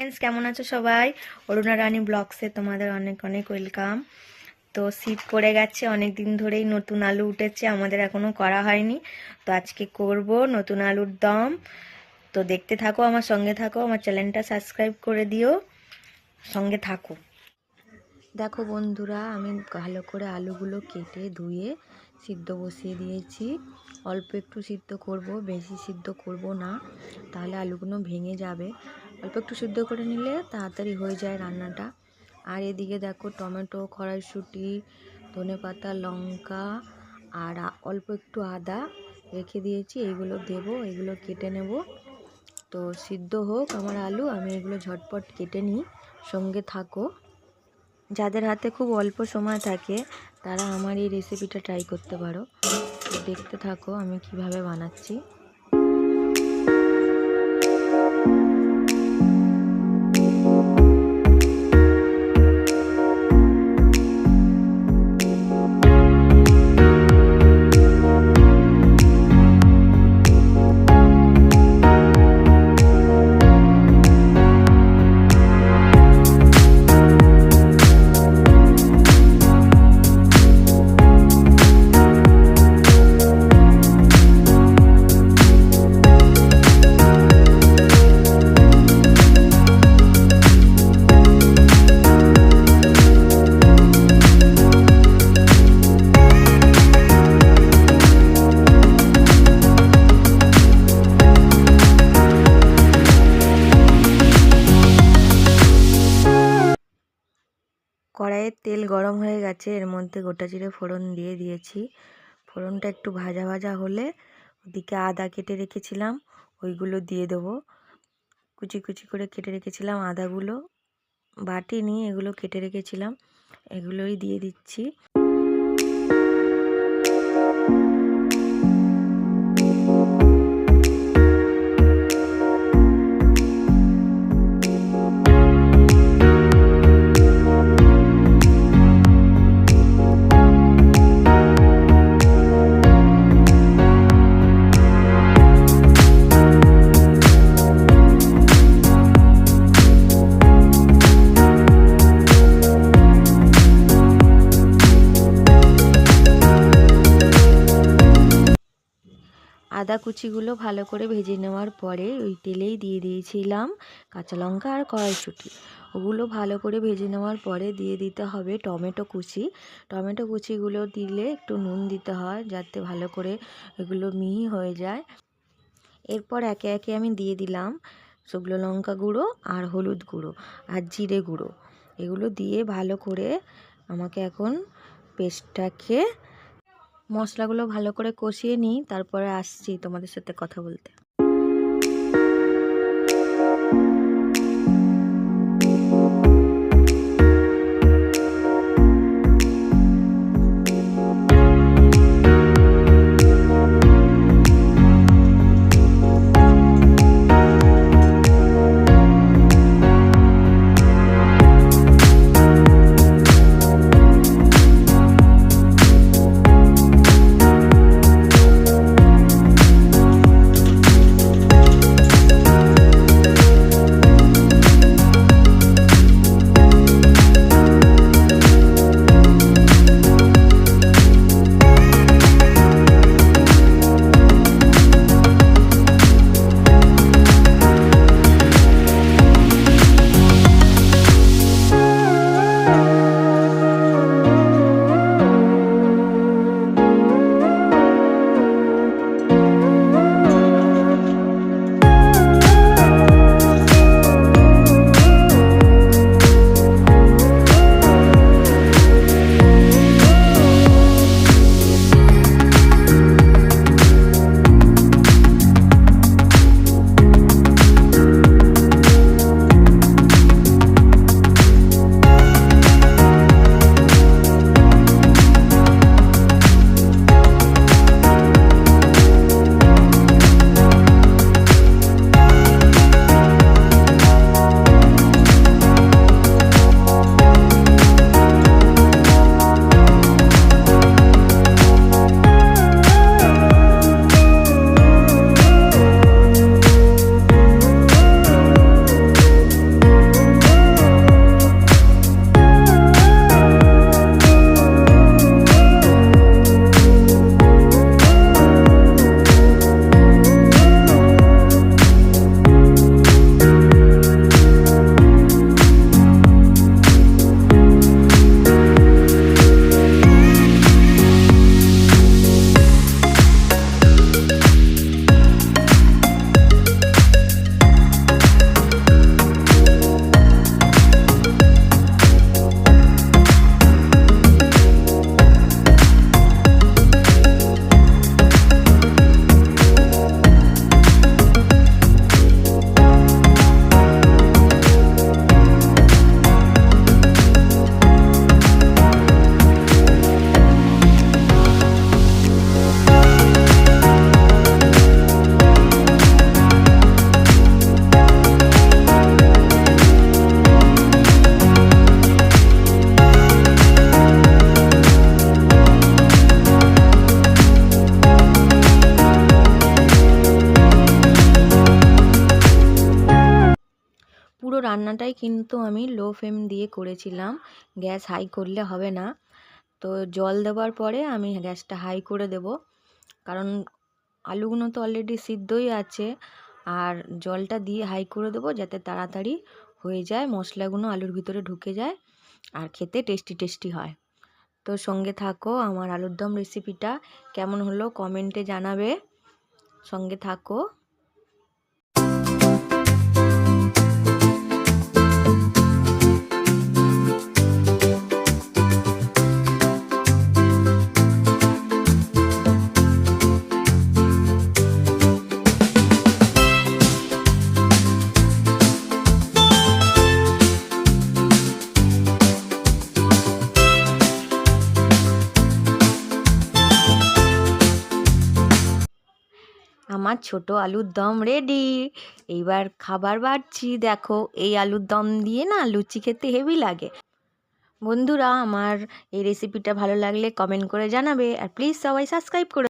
Friends কেমন আছো সবাই? অরুণা রানী ব্লগসে তোমাদের অনেক অনেক ওয়েলকাম তো শীত পড়ে গেছে অনেক দিন ধরেই নতুন আলু উঠেছে, আমাদের এখনও করা হয়নি। তো আজকে করব নতুন আলুর দম। তো দেখতে থাকো, আমার সঙ্গে থাকো, আমার চ্যানেলটা সাবস্ক্রাইব করে দিও। সঙ্গে থাকো। দেখো বন্ধুরা, আমি ভালো করে আলুগুলো কেটে ধুয়ে সিদ্ধ বসিয়ে দিয়েছি। অল্প একটু সিদ্ধ করব, বেশি সিদ্ধ করব না, তাহলে আলুগুলো ভেঙে যাবে। অল্প একটু সিদ্ধ করে নিলে তাড়াতাড়ি হয়ে যায় রান্নাটা। আর এদিকে দেখো টমেটো কড়াইশুঁটি ধনে পাতা, লঙ্কা আর অল্প একটু আদা রেখে দিয়েছি, এগুলো দেবো, এগুলো কেটে নেব। তো সিদ্ধ হোক আমার আলু, আমি এগুলো ঝটপট কেটে নিই, সঙ্গে থাকো। যাদের হাতে খুব অল্প সময় থাকে, তারা আমার এই রেসিপিটা ট্রাই করতে পারো। দেখতে থাকো আমি কীভাবে বানাচ্ছি। কড়াইয়ের তেল গরম হয়ে গেছে, এর মধ্যে গোটা জিরে ফোড়ন দিয়ে দিয়েছি। ফোড়নটা একটু ভাজা ভাজা হলে ওদিকে আদা কেটে রেখেছিলাম, ওইগুলো দিয়ে দেবো। কুচি কুচি করে কেটে রেখেছিলাম আদাগুলো। বাটি নিয়ে এগুলো কেটে রেখেছিলাম, এগুলোই দিয়ে দিচ্ছি। আদা কুচিগুলো ভালো করে ভেজে নেওয়ার পরে ওই তেলেই দিয়ে দিয়েছিলাম কাঁচা লঙ্কা আর কড়াইশুঁটি। ওগুলো ভালো করে ভেজে নেওয়ার পরে দিয়ে দিতে হবে টমেটো কুচি। টমেটো কুচিগুলো দিলে একটু নুন দিতে হয় যাতে ভালো করে এগুলো মিহি হয়ে যায়। এরপর একে একে আমি দিয়ে দিলাম শুকনো লঙ্কা গুঁড়ো আর হলুদ গুঁড়ো আর জিরে গুঁড়ো। এগুলো দিয়ে ভালো করে আমাকে এখন পেস্টটাকে মশলাগুলো ভালো করে কষিয়ে নিই তারপরে আসছি তোমাদের সাথে কথা বলতে। পুরো রান্নাটাই কিন্তু আমি লো ফ্লেম দিয়ে করেছিলাম। গ্যাস হাই করলে হবে না। তো জল দেওয়ার পরে আমি গ্যাসটা হাই করে দেব। কারণ আলুগুলো তো অলরেডি সিদ্ধই আছে। আর জলটা দিয়ে হাই করে দেবো যাতে তাড়াতাড়ি হয়ে যায়, মশলাগুলো আলুর ভিতরে ঢুকে যায় আর খেতে টেস্টি টেস্টি হয়। তো সঙ্গে থাকো আমার আলুর দম রেসিপিটা কেমন হলো কমেন্টে জানাবে। সঙ্গে থাকো। আমার ছোট আলুর দম রেডি এইবার খাবার বাড়ছি, দেখো, এই আলুর দম দিয়ে না লুচি খেতে হেভি লাগে। বন্ধুরা, আমার এই রেসিপিটা ভালো লাগলে কমেন্ট করে জানাবে। আর প্লিজ সবাই সাবস্ক্রাইব করে